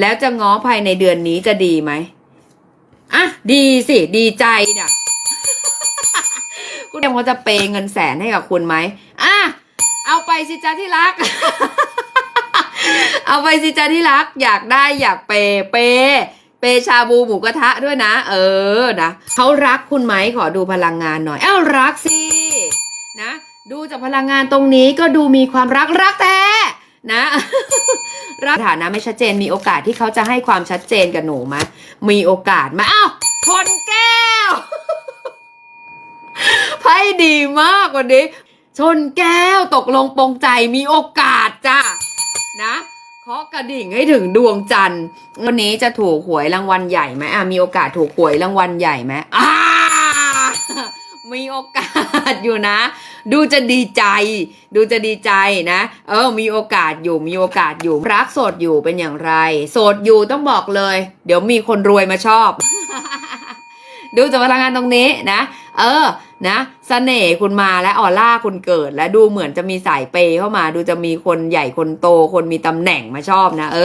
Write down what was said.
แล้วจะง้อภายในเดือนนี้จะดีไหมอะดีสิดีใจน่ะคุณเอ็มเขาจะเปย์เงินแสนให้กับคุณไหมอะเอาไปสิจ้าที่รัก เอาไปสิจ้าที่รัก อยากได้อยากเปย์เปย์เปย์ชาบูหมูกระทะด้วยนะ เออนะเขารักคุณไหมขอดูพลังงานหน่อย เอ้ารักสินะ ดูจากพลังงานตรงนี้ก็ดูมีความรักรักแท้นะ รักฐานะไม่ชัดเจนมีโอกาสที่เขาจะให้ความชัดเจนกับหนูไหมมีโอกาสไหมอ้าวชนแก้วไพ่ดีมากวันนี้ ชนแก้วตกลงปรงใจมีโอกาสจ้ะนะเคาะกระดิ่งให้ถึงดวงจันทร์วันนี้จะถูกหวยรางวัลใหญ่ไหมอะมีโอกาสถูกหวยรางวัลใหญ่ไหมอ่า มีโอกาสอยู่นะ ดูจะดีใจ ดูจะดีใจนะ เออ มีโอกาสอยู่ มีโอกาสอยู่ รักโสดอยู่เป็นอย่างไร โสดอยู่ต้องบอกเลย เดี๋ยวมีคนรวยมาชอบ ดูจากพลังงานตรงนี้นะ เออ นะสเสน่ห์คุณมาและออร่าคุณเกิด และดูเหมือนจะมีสายเปเข้ามา ดูจะมีคนใหญ่คนโต คนมีตำแหน่งมาชอบนะ เออ